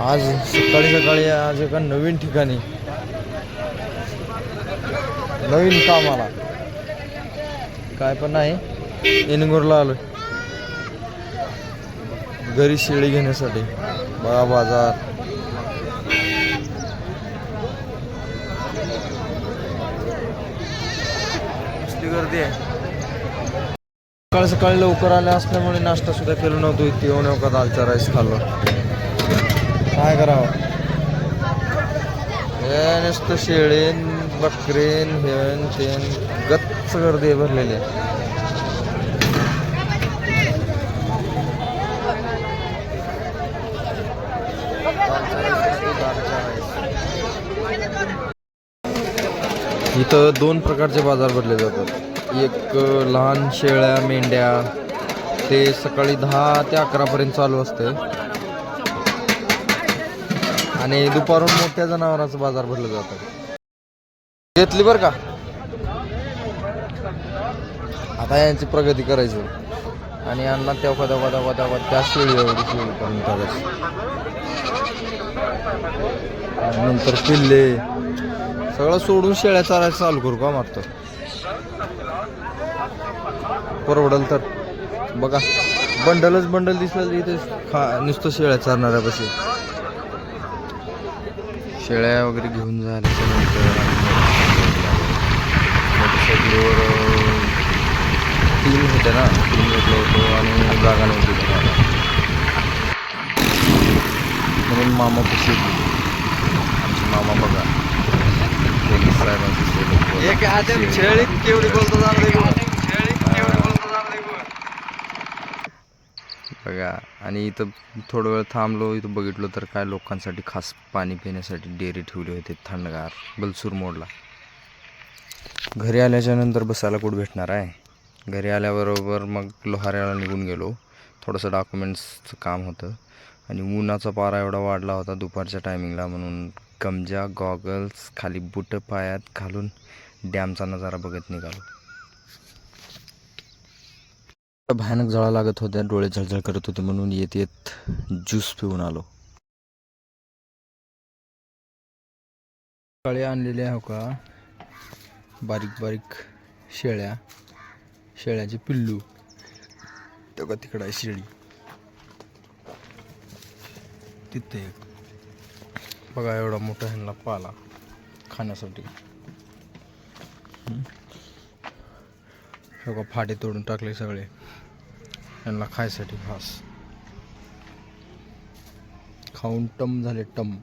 आज सकाळी सकाळी आज एका नवीन ठिकाणी. नवीन कामाला काय पण नाही इनगुरला आलो घरी शेळी घेण्यासाठी. बघा बाजार. गर्दी आहे. सकाळी सकाळी लवकर आल्या असल्यामुळे नाश्ता सुद्धा केला नव्हतो. इथे येऊन का दालचा राईस खाल्लो. काय करावं? हे नुसतं शेळीन बकरीन हेन तेन गच्च गर्दी भरलेली आहे. इथं दोन प्रकारचे बाजार भरले जातात. एक लहान शेळ्या मेंढ्या. ते सकाळी दहा ते अकरापर्यंत चालू असते आणि दुपारून मोठ्या जनावरांचा बाजार भरलं जातं. घेतली बरं का? आता यांची प्रगती करायची. आणि यांना तेव्हा तेव्हा तेव्हा तेव्हा त्या शेळी एवढी शेळी करून नंतर पिल्ले. सगळं सोडून शेळ्या चालायला चालू करू का मारतो परवडल तर. बघा बंडलच बंडल दिसलं इथे खा नुसतं शेळ्या चारणाऱ्या बसे शेळ्या वगैरे घेऊन झाल्याच्यानंतर मोटरसायकलीवर तीन होते ना तीन घेतलं होतं आणि जागा नव्हती तुम्हाला म्हणून मामा कशी आमचे मामा बघा. पोलीस साहेबांचे सोबत एक शेळी. केवढी बोलतो जाणार बघा आणि इथं थोडं वेळ थांबलो इथं बघितलं तर काय लोकांसाठी खास पाणी पिण्यासाठी डेअरी ठेवली होती थंडगार बलसूर मोडला. घरी आल्याच्यानंतर बसायला कुठं भेटणार आहे? घरी आल्याबरोबर मग लोहाऱ्याला निघून गेलो. थोडंसं डॉक्युमेंट्सचं काम होतं आणि उन्हाचा पारा एवढा वाढला होता दुपारच्या टायमिंगला म्हणून. गमजा गॉगल्स खाली बुटं पायात घालून डॅमचा नजारा बघत निघालो. भयानक जळा लागत होत्या डोळे झळझळ करत होते म्हणून येत येत ज्यूस पिऊन आलो. सकाळी आणलेले हो का बारीक बारीक शेळ्या शेळ्याचे पिल्लू तेव्हा का तिकडं आहे शेळी तिथे एक. बघा एवढा मोठा ह्यांना पाला खाण्यासाठी. हे का फाटे तोडून टाकले सगळे. यांना खायसाठी खास. खाऊन टम झाले टम.